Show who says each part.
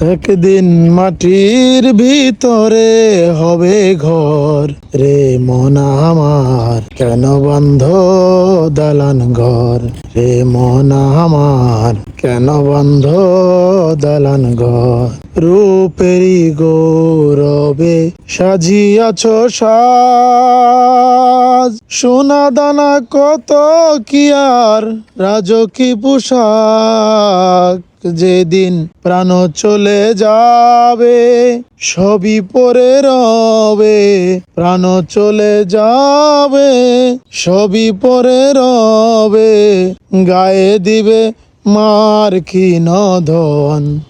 Speaker 1: একদিন মাটির ভিতরে হবে ঘর রে মন আমার। কেন বন্ধ দালান ঘর? রে মন আমার, কেন বন্ধ দালান ঘর? রূপেরি গৌরবে সাজিয়াছ সাজ সোনা দানা কত কি আর? রাজকী পোশাক যেদিন প্রাণ চলে যাবে, সবই পরে রবে। প্রাণ চলে যাবে, সবই পরে রবে। গায়ে দিবে মার কি নধন